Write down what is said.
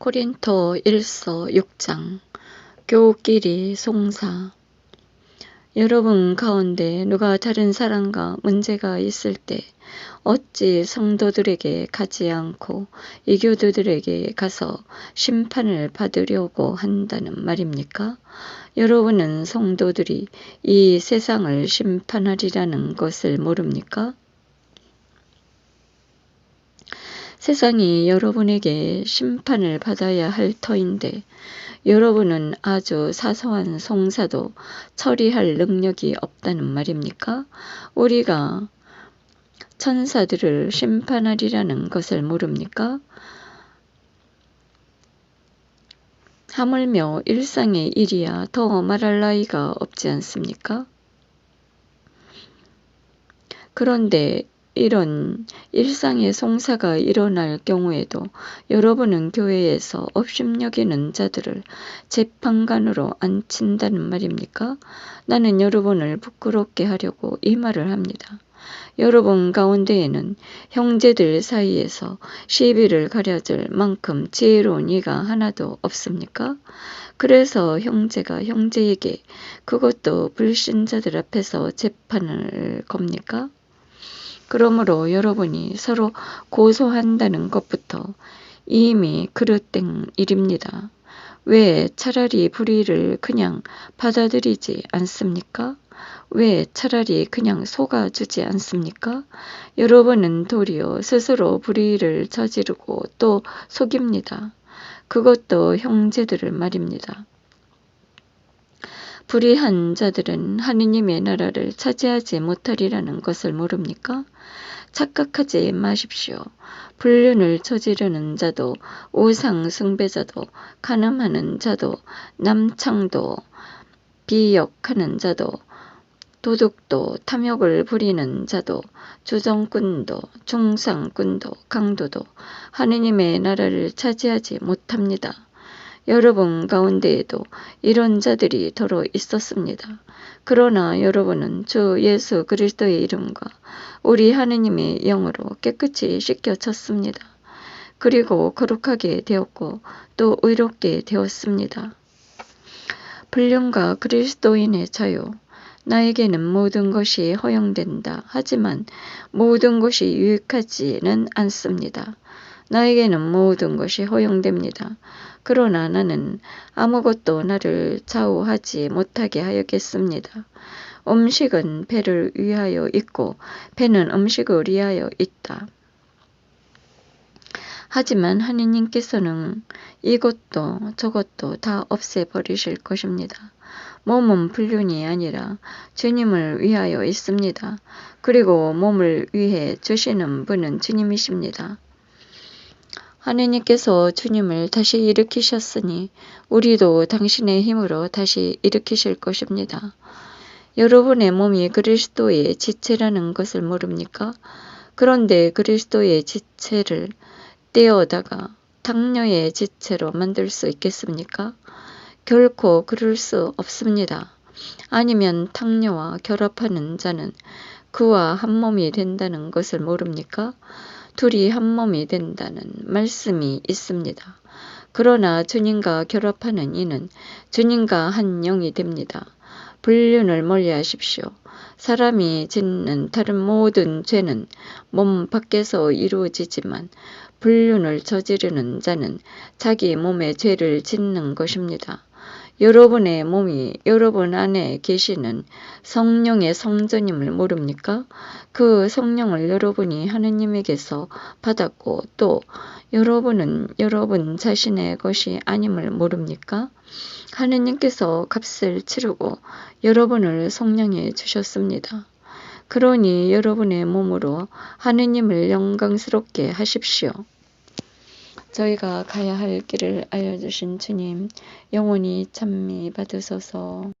코린토 1서 6장 교우끼리 송사 여러분 가운데 누가 다른 사람과 문제가 있을 때 어찌 성도들에게 가지 않고 이교도들에게 가서 심판을 받으려고 한다는 말입니까? 여러분은 성도들이 이 세상을 심판하리라는 것을 모릅니까? 세상이 여러분에게 심판을 받아야 할 터인데 여러분은 아주 사소한 송사도 처리할 능력이 없다는 말입니까? 우리가 천사들을 심판하리라는 것을 모릅니까? 하물며 일상의 일이야 더 말할 나위가 없지 않습니까? 그런데 이런 일상의 송사가 일어날 경우에도 여러분은 교회에서 업심여기는 자들을 재판관으로 앉힌다는 말입니까? 나는 여러분을 부끄럽게 하려고 이 말을 합니다. 여러분 가운데에는 형제들 사이에서 시비를 가려줄 만큼 지혜로운 이가 하나도 없습니까? 그래서 형제가 형제에게 그것도 불신자들 앞에서 재판을 겁니까? 그러므로 여러분이 서로 고소한다는 것부터 이미 그릇된 일입니다. 왜 차라리 불의를 그냥 받아들이지 않습니까? 왜 차라리 그냥 속아주지 않습니까? 여러분은 도리어 스스로 불의를 저지르고 또 속입니다. 그것도 형제들을 말입니다. 불의한 자들은 하느님의 나라를 차지하지 못하리라는 것을 모릅니까? 착각하지 마십시오. 불륜을 저지르는 자도, 우상 숭배자도, 가늠하는 자도, 남창도, 비역하는 자도, 도둑도, 탐욕을 부리는 자도, 주정꾼도, 중상꾼도, 강도도 하느님의 나라를 차지하지 못합니다. 여러분 가운데에도 이런 자들이 더러 있었습니다. 그러나 여러분은 주 예수 그리스도의 이름과 우리 하느님의 영으로 깨끗이 씻겨졌습니다. 그리고 거룩하게 되었고 또 의롭게 되었습니다. 불륜과 그리스도인의 자유. 나에게는 모든 것이 허용된다. 하지만 모든 것이 유익하지는 않습니다. 나에게는 모든 것이 허용됩니다. 그러나 나는 아무것도 나를 좌우하지 못하게 하였겠습니다. 음식은 배를 위하여 있고 배는 음식을 위하여 있다. 하지만 하느님께서는 이것도 저것도 다 없애버리실 것입니다. 몸은 불륜이 아니라 주님을 위하여 있습니다. 그리고 몸을 위해 주시는 분은 주님이십니다. 하느님께서 주님을 다시 일으키셨으니 우리도 당신의 힘으로 다시 일으키실 것입니다. 여러분의 몸이 그리스도의 지체라는 것을 모릅니까? 그런데 그리스도의 지체를 떼어다가 당뇨의 지체로 만들 수 있겠습니까? 결코 그럴 수 없습니다. 아니면 당뇨와 결합하는 자는 그와 한 몸이 된다는 것을 모릅니까? 둘이 한 몸이 된다는 말씀이 있습니다. 그러나 주님과 결합하는 이는 주님과 한 영이 됩니다. 불륜을 멀리하십시오. 사람이 짓는 다른 모든 죄는 몸 밖에서 이루어지지만 불륜을 저지르는 자는 자기 몸에 죄를 짓는 것입니다. 여러분의 몸이 여러분 안에 계시는 성령의 성전임을 모릅니까? 그 성령을 여러분이 하느님에게서 받았고 또 여러분은 여러분 자신의 것이 아님을 모릅니까? 하느님께서 값을 치르고 여러분을 성령해 주셨습니다. 그러니 여러분의 몸으로 하느님을 영광스럽게 하십시오. 저희가 가야 할 길을 알려주신 주님, 영원히 찬미 받으소서.